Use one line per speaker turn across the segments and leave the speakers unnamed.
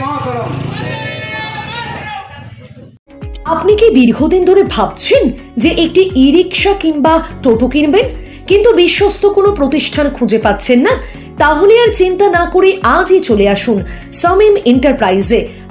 মাতরম।
আপনি কি দীর্ঘদিন ধরে ভাবছেন যে একটি ই রিক্সা কিংবা টোটো কিনবেন? কিন্তু বিশ্বস্ত কোনো প্রতিষ্ঠান খুঁজে পাচ্ছেন না? তাহলে আর চিন্তা না করে আজই চলে আসুন সামিম এন্টারপ্রাইজে।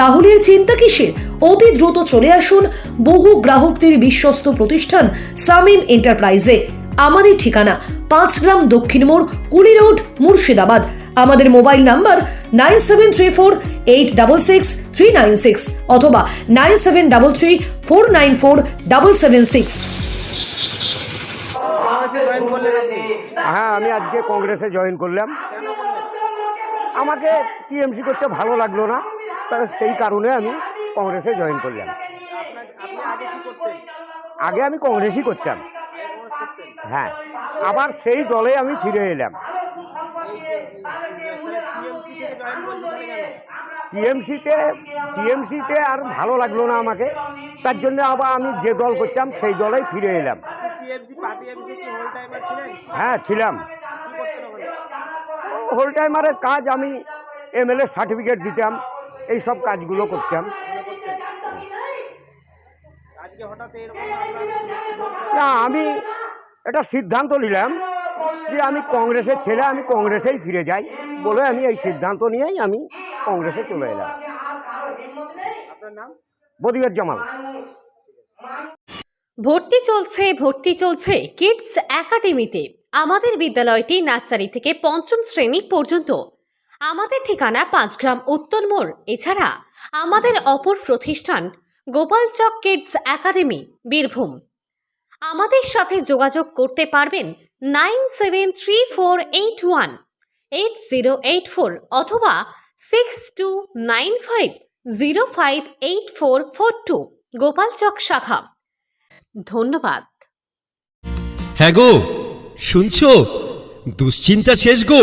তাহলে আর চিন্তা কিসের? অতি দ্রুত চলে আসুন বহু গ্রাহকদের বিশ্বস্ত প্রতিষ্ঠান সামিম এন্টারপ্রাইজে। আমাদের ঠিকানা পাঁচ গ্রাম দক্ষিণ মোড়, কুলি রোড, মুর্শিদাবাদ। আমাদের mobile number nine seven three four eight double six three nine six অথবা nine seven double three four nine four double seven six.
হ্যাঁ আমি আজকে কংগ্রেসে জয়েন করলাম। আমাকে টিএমসি করতে ভালো লাগল না। তাই সেই কারণে আমি কংগ্রেসে জয়েন করলাম।
আগে
আমি কংগ্রেসই করতাম। হ্যাঁ আবার সেই দলে আমি ফিরে এলাম। টিএমসিতে টিএমসিতে আর ভালো লাগল না আমাকে। তার জন্য আবার আমি যে দল করতাম, সেই দলেই ফিরে এলাম। হ্যাঁ ছিলাম। হোল টাইমারের কাজ আমি এমএলএ সার্টিফিকেট দিতাম। এই সব কাজগুলো করতাম না আমি এটা সিদ্ধান্ত নিলাম যে আমি কংগ্রেসের ছেলে আমি কংগ্রেসেই ফিরে যাই বলে আমি এই সিদ্ধান্ত নিয়েই আমি কংগ্রেসে চলে এলাম। বদিউর জামাল।
ভর্তি চলছে ভর্তি চলছে কিডস একাডেমিতে আমাদের বিদ্যালয়টি নার্সারি থেকে পঞ্চম শ্রেণি পর্যন্ত। আমাদের ঠিকানা পাঁচগ্রাম উত্তর মোড়। এছাড়া আমাদের অপর প্রতিষ্ঠান গোপালচক কিডস একাডেমি, বীরভূম। আমাদের সাথে যোগাযোগ করতে পারবেন nine seven three four eight one, eight zero eight four অথবা six two nine five zero five eight four four two Gopalchak শাখা। ধন্যবাদ।
হ্যাঁ গো, শুনছো? দুশ্চিন্তা শেষ গো।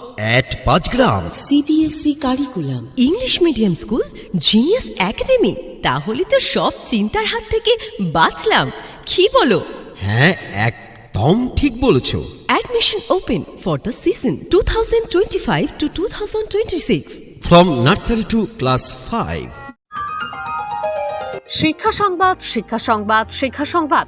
at Panchgram.
CBSE curriculum English medium school Genius Academy তাহলে তো সব চিন্তার হাত থেকে বাঁচলাম। কি বলো?
হ্যাঁ একদম ঠিক বলেছ।
Admission open for the season two thousand twenty five to two thousand twenty six
from nursery to class five
শিক্ষা সংবাদ শিক্ষা সংবাদ শিক্ষা সংবাদ।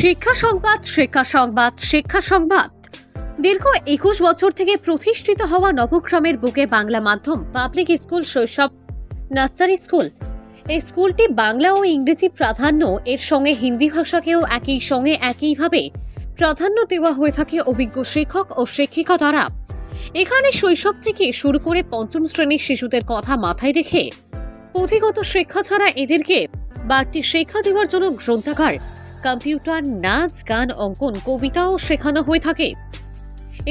শিক্ষা সংবাদ শিক্ষা সংবাদ শিক্ষা সংবাদ। দীর্ঘ একুশ বছর থেকে প্রতিষ্ঠিত হওয়া নবগ্রামের বুকে বাংলা মাধ্যম public school Shaishab nursery school এই স্কুলটি বাংলা ও ইংরেজি প্রাধান্য এর সঙ্গে হিন্দি ভাষাকেও একই সঙ্গে একইভাবে প্রাধান্য দেওয়া হয়ে থাকে অভিজ্ঞ শিক্ষক ও শিক্ষিকা দ্বারা। এখানে শৈশব থেকে শুরু করে পঞ্চম শ্রেণির শিশুদের কথা মাথায় রেখে পুঁথিগত শিক্ষা ছাড়া এদেরকে বাড়তি শিক্ষা দেওয়ার জন্য গ্রন্থাগার কম্পিউটার, নাচ, গান, অঙ্কন, কবিতাও শেখানো হয়ে থাকে।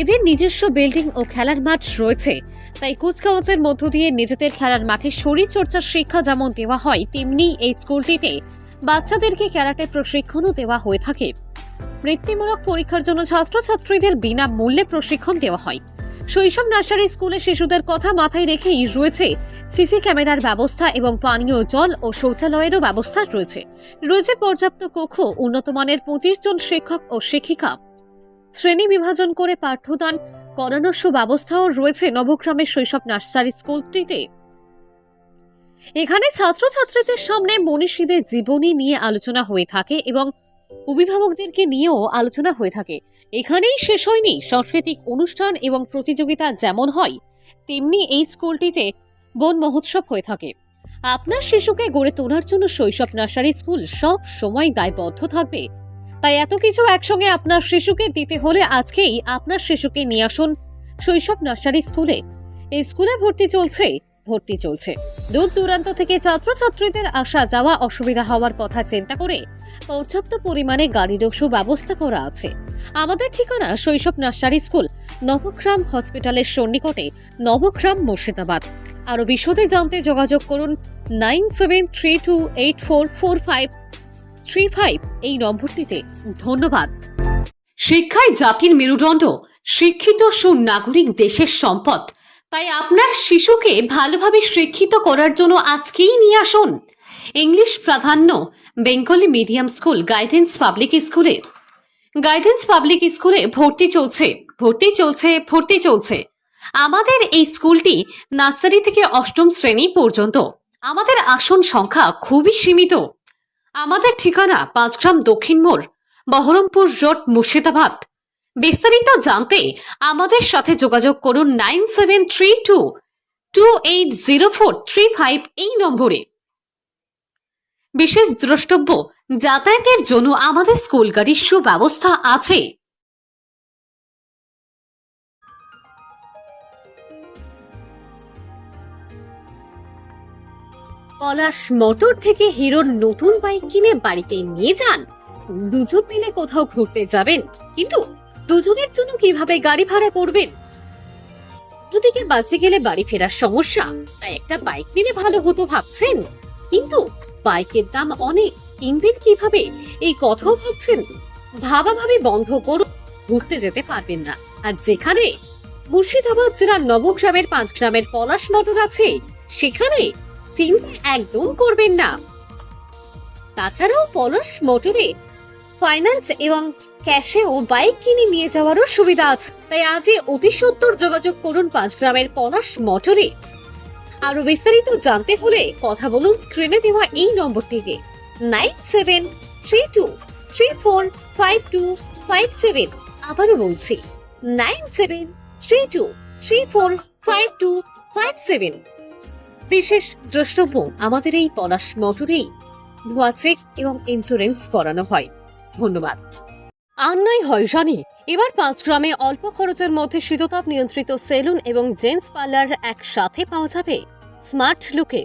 এদের নিজস্ব বিল্ডিং ও খেলার মাঠ রয়েছে, তাই কুচকাওয়াজের মধ্য দিয়ে নিজেদের খেলার মাঠে শরীর চর্চার শিক্ষা যেমন দেওয়া হয়, তেমনি এই স্কুলটিতে বাচ্চাদেরকে ক্যারাটে প্রশিক্ষণও দেওয়া হয়ে থাকে। বৃত্তিমূলক পরীক্ষার জন্য ছাত্রছাত্রীদের বিনা মূল্যে প্রশিক্ষণ দেওয়া হয়। শৈশব নার্সারি স্কুলে শিশুদের কথা মাথায় রেখেই রয়েছে সিসি ক্যামেরার ব্যবস্থা এবং পানীয় জল ও শৌচালয়েরও ব্যবস্থা রয়েছে। রয়েছে পর্যাপ্ত কক্ষ, উন্নত মানের পঁচিশ জন শিক্ষক ও শিক্ষিকা। শ্রেণি বিভাজন করে পাঠ্যদান করানোর সুব্যবস্থাও রয়েছে নবগ্রামের শৈশব নার্সারি স্কুলটিতে। এখানে ছাত্রছাত্রীদের সামনে মনীষীদের জীবনী নিয়ে আলোচনা হয়ে থাকে এবং অভিভাবকদেরকে নিয়েও আলোচনা হয়ে থাকে। এখানেই শেষ হয়নি। সাংস্কৃতিক অনুষ্ঠান এবং প্রতিযোগিতা যেমন হয়, তেমনি এই স্কুলটিতে বন মহোৎসব হয়ে থাকে। আপনার শিশুকে গড়ে তোলার জন্য শৈশব নার্সারি স্কুল সব সময় দায়বদ্ধ থাকবে। তাই এত কিছু একসঙ্গে আপনার শিশুকে দিতে হলে আজকেই আপনার শিশুকে নিয়ে আসুন শৈশব নার্সারি স্কুলে। এই স্কুলে ভর্তি চলছে ভর্তি চলছে। দূর দূরান্ত থেকে ছাত্রছাত্রীদের আসা যাওয়া অসুবিধা হওয়ার কথা চিন্তা করে পর্যাপ্ত পরিমাণে গাড়ি গাড়িরও সুব্যবস্থা করা আছে। আমাদের ঠিকানা শৈশব নার্সারি স্কুল, নবগ্রাম হসপিটালের সন্নিকটে, নবগ্রাম মুর্শিদাবাদ। আরও বিশদে জানতে যোগাযোগ করুন nine seven three two eight four four five three five এই নম্বরটিতে। ধন্যবাদ। শিক্ষায় জাতির মেরুদণ্ড, শিক্ষিত সুনাগরিক দেশের সম্পদ। তাই আপনার শিশুকে ভালোভাবে শিক্ষিত করার জন্য আজকেই নিয়ে আসুন। ইংলিশ প্রাধান্য, Bengali medium school guidance public স্কুলে। গাইডেন্স পাবলিক স্কুলে ভর্তি চলছে ভর্তি চলছে ভর্তি চলছে। আমাদের এই স্কুলটি নার্সারি থেকে অষ্টম শ্রেণি পর্যন্ত। আমাদের আসন সংখ্যা খুবই সীমিত। আমাদের ঠিকানা পাঁচগ্রাম দক্ষিণ মোড়, বহরমপুর রোড, মুর্শিদাবাদ। বিস্তারিত জানতে আমাদের সাথে যোগাযোগ করুন nine seven three two two eight zero four three five এই নম্বরে। বিশেষ দ্রষ্টব্য, যাতায়াতের জন্য আমাদের স্কুল গাড়ির সুব্যবস্থা আছে। পলাশ মোটর থেকে হিরোর নতুন বাইক কিনে বাড়িতে নিয়ে যান। দুজন মিলে কোথাও ঘুরতে যাবেন। কিন্তু দুজনের জন্য কীভাবে গাড়ি ভাড়া করবেন? দুদিকে বাসে গেলে বাড়ি ফেরার সমস্যা। তাই একটা বাইক নিলে ভালো হতো ভাবছেন। কিন্তু বাইকের দাম অনেক। কিনবেন কীভাবে? এই কথাও ভাবছেন। ভাবাভাবি বন্ধ করুন। ঘুরতে যেতে পারবেন না। আর যেখানে মুর্শিদাবাদ জেলার নবগ্রামের পাঁচ গ্রামের পলাশ মোটর আছে, সেখানে চিন্তা একদম করবেন না। তাছাড়াও পলাশ মোটরে ফাইন্যান্স এবং ক্যাশেও বাইক কিনে নিয়ে যাওয়ারও সুবিধা আছে। তাই আজই অতি সত্তর যোগাযোগ করুন পাঁচ গ্রামের পলাশ মোটরে। আরও বিস্তারিত জানতে হলে কথা বলুন স্ক্রিনে দেওয়া এই নম্বরটিতে। Nine seven three two three four five two five seven আবারও বলছি nine seven three two three four five two five seven বিশেষ দ্রষ্টব্য আমাদের এই পলাশ মোটরেই ধোয়া চেক এবং ইন্স্যুরেন্স করানো হয়। ধন্যবাদ। আর নয় হয় জানি এবার পাঁচ গ্রামে অল্প খরচের মধ্যে শীততাপ নিয়ন্ত্রিত সেলুন এবং জেন্টস পার্লার একসাথে পাওয়া যাবে স্মার্ট লুকে।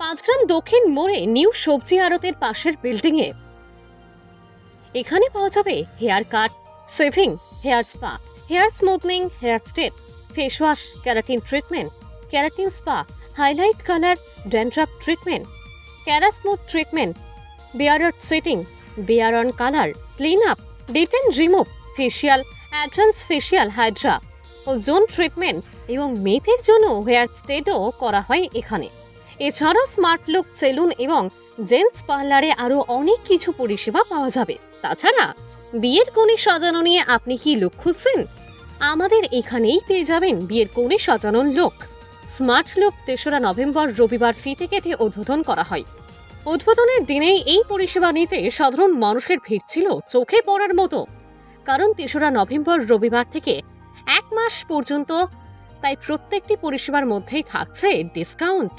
পাঁচগ্রাম দক্ষিণ মোড়ে নিউ সবজি আড়তের পাশের বিল্ডিং এ এখানে পাওয়া যাবে hair cut shaving hair spa, hair smoothening, hair step face wash keratin treatment keratin spa highlight colour dandruff treatment kerasmooth treatment bearer setting beard on colour clean up detan remove facial advance facial hydra ozone treatment এবং মেয়েদের জন্য hair স্টেটও করা হয় এখানে। এছাড়াও smart look salon এবং gents পার্লারে আরও অনেক কিছু পরিষেবা পাওয়া যাবে। তাছাড়া, বিয়ের কোণে সাজানো নিয়ে আপনি কি লোক খুঁজছেন? আমাদের এখানেই পেয়ে যাবেন বিয়ের কোণে সাজানোর লোক স্মার্ট লুক তেসরা নভেম্বর রবিবার ফিতে কেটে উদ্বোধন করা হয়। উদ্বোধনের দিনেই এই পরিষেবা নিতে সাধারণ মানুষের ভিড় ছিল চোখে পড়ার মতো। কারণ তেসরা নভেম্বর রবিবার থেকে এক মাস পর্যন্ত তাই প্রত্যেকটি পরিষেবার মধ্যেই থাকছে ডিসকাউন্ট।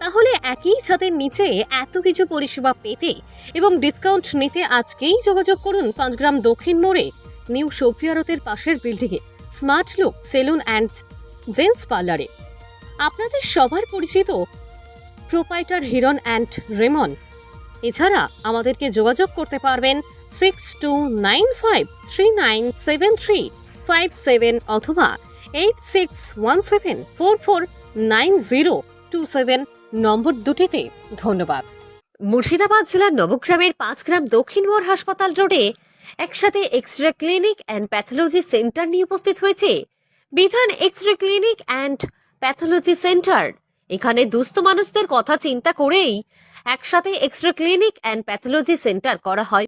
তাহলে একই ছাদের নিচে এত কিছু পরিষেবা পেতে এবং ডিসকাউন্ট নিতে আজকেই যোগাযোগ করুন পাঁচগ্রাম দক্ষিণ মোড়ে, নিউ সবজি আড়তের পাশের বিল্ডিংয়ে। Smart look, salon and gents পার্লারে। আপনাদের সবার পরিচিত প্রোপাইটার হিরন অ্যান্ড রেমন। এছাড়া আমাদেরকে যোগাযোগ করতে পারবেন six two nine five three nine seven three five seven অথবা eight six one seven four four nine zero two seven নম্বর দুটিতে। ধন্যবাদ। মুর্শিদাবাদ জেলার নবগ্রামের পাঁচগ্রাম দক্ষিণ মোড় হাসপাতাল রোডে একসাথে X ray clinic and pathology centre নিয়ে উপস্থিত হয়েছে বিধান X ray clinic and pathology centre এখানে দুস্থ মানুষদের কথা চিন্তা করেই একসাথে X ray clinic and pathology centre করা হয়।